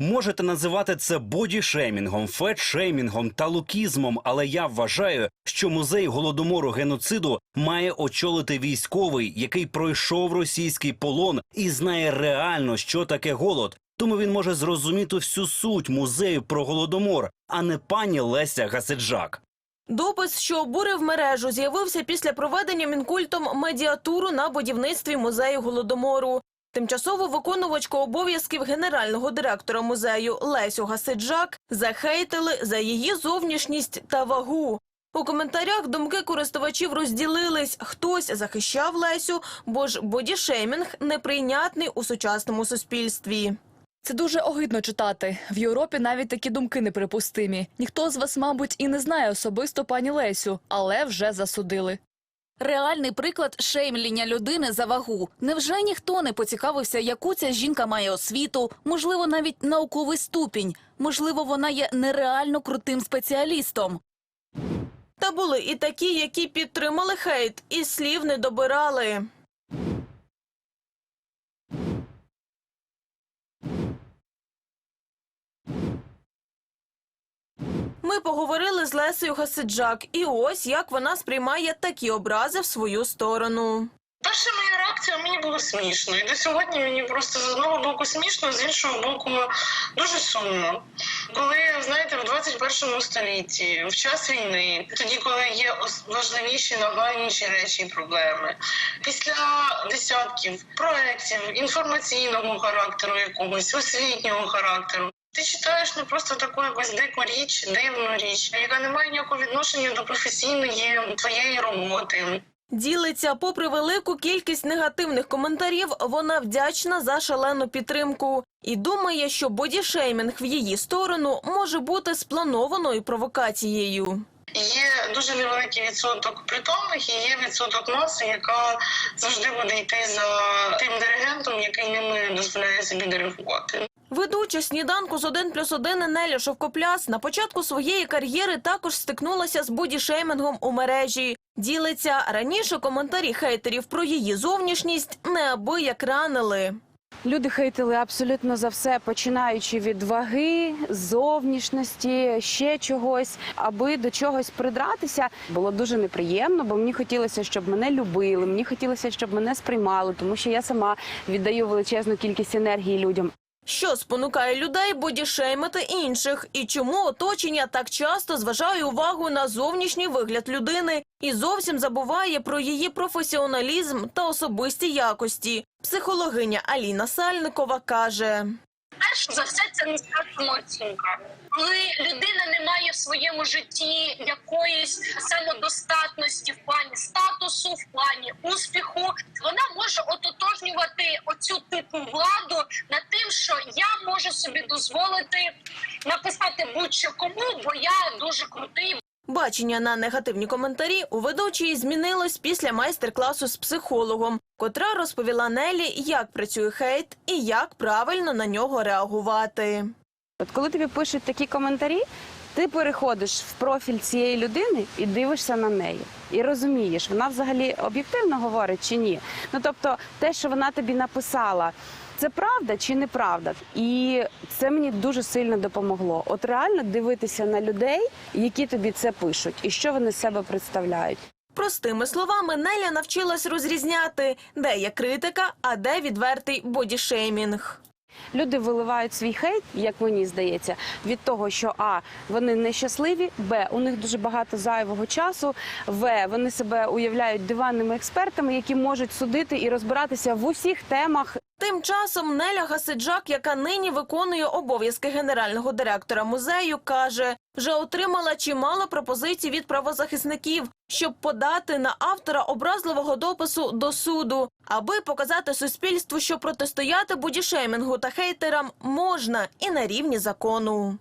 Можете називати це бодішеймінгом, фетшеймінгом та лукізмом, але я вважаю, що музей голодомору геноциду має очолити військовий, який пройшов російський полон і знає реально, що таке голод. Тому він може зрозуміти всю суть музею про голодомор, а не пані Леся Гасиджак. Допис, що обурив мережу, з'явився після проведення мінкультом медіатуру на будівництві музею голодомору. Тимчасово виконувачку обов'язків генерального директора музею Лесю Гасиджак захейтили за її зовнішність та вагу. У коментарях думки користувачів розділились. Хтось захищав Лесю, бо ж бодішеймінг неприйнятний у сучасному суспільстві. Це дуже огидно читати. В Європі навіть такі думки неприпустимі. Ніхто з вас, мабуть, і не знає особисто пані Лесю, але вже засудили. Реальний приклад шеймління людини за вагу. Невже ніхто не поцікавився, яку ця жінка має освіту, можливо, навіть науковий ступінь, можливо, вона є нереально крутим спеціалістом. Та були і такі, які підтримали хейт і слів не добирали. Ми поговорили з Лесею Гасиджак, і ось як вона сприймає такі образи в свою сторону. Перша моя реакція мені було смішно. І до сьогодні мені просто з одного боку смішно, з іншого боку дуже сумно. Коли знаєте, в 21 столітті, в час війни, тоді, коли є важливіші, нагальніші речі і проблеми, після десятків проєктів інформаційного характеру, якогось освітнього характеру. Ти читаєш не просто таку якусь дику річ, дивну річ, яка не має ніякого відношення до професійної твоєї роботи. Ділиться, попри велику кількість негативних коментарів, вона вдячна за шалену підтримку і думає, що бодішеймінг в її сторону може бути спланованою провокацією. Є дуже невеликий відсоток притомних і є відсоток маси, яка завжди буде йти за тим диригентом, який ними дозволяє собі диригувати. Ведуча сніданку з 1 плюс 1 Неля Шовкопляс на початку своєї кар'єри також стикнулася з бодішеймингом у мережі. Ділиться раніше коментарі хейтерів про її зовнішність неабияк ранили. Люди хейтили абсолютно за все, починаючи від ваги, зовнішності, ще чогось, аби до чогось придратися. Було дуже неприємно, бо мені хотілося, щоб мене любили. Мені хотілося, щоб мене сприймали, тому що я сама віддаю величезну кількість енергії людям. Що спонукає людей бодішеймити інших, і чому оточення так часто зважає увагу на зовнішній вигляд людини і зовсім забуває про її професіоналізм та особисті якості? Психологиня Аліна Сальникова каже. перш за все це низька самооцінка. Коли людина не має в своєму житті якоїсь самодостатності в плані статусу, в плані успіху, вона може ототожнювати оцю типу владу над тим, що я можу собі дозволити написати будь-що кому, бо я дуже крутий, Бачення на негативні коментарі у ведучої змінилось після майстер-класу з психологом, котра розповіла Нелі, як працює хейт і як правильно на нього реагувати. От коли тобі пишуть такі коментарі, ти переходиш в профіль цієї людини і дивишся на неї. І розумієш, вона взагалі об'єктивно говорить чи ні. Ну тобто, те, що вона тобі написала, це правда чи неправда? І це мені дуже сильно допомогло. От реально дивитися на людей, які тобі це пишуть, і що вони з себе представляють. Простими словами, Неля навчилась розрізняти, де є критика, а де відвертий бодішеймінг. Люди виливають свій хейт, як мені здається, від того, що а вони нещасливі, б у них дуже багато зайвого часу. В вони себе уявляють диванними експертами, які можуть судити і розбиратися в усіх темах. Тим часом Неля Гасиджак, яка нині виконує обов'язки генерального директора музею, каже, вже отримала чимало пропозицій від правозахисників, щоб подати на автора образливого допису до суду, аби показати суспільству, що протистояти будішеймінгу та хейтерам можна і на рівні закону.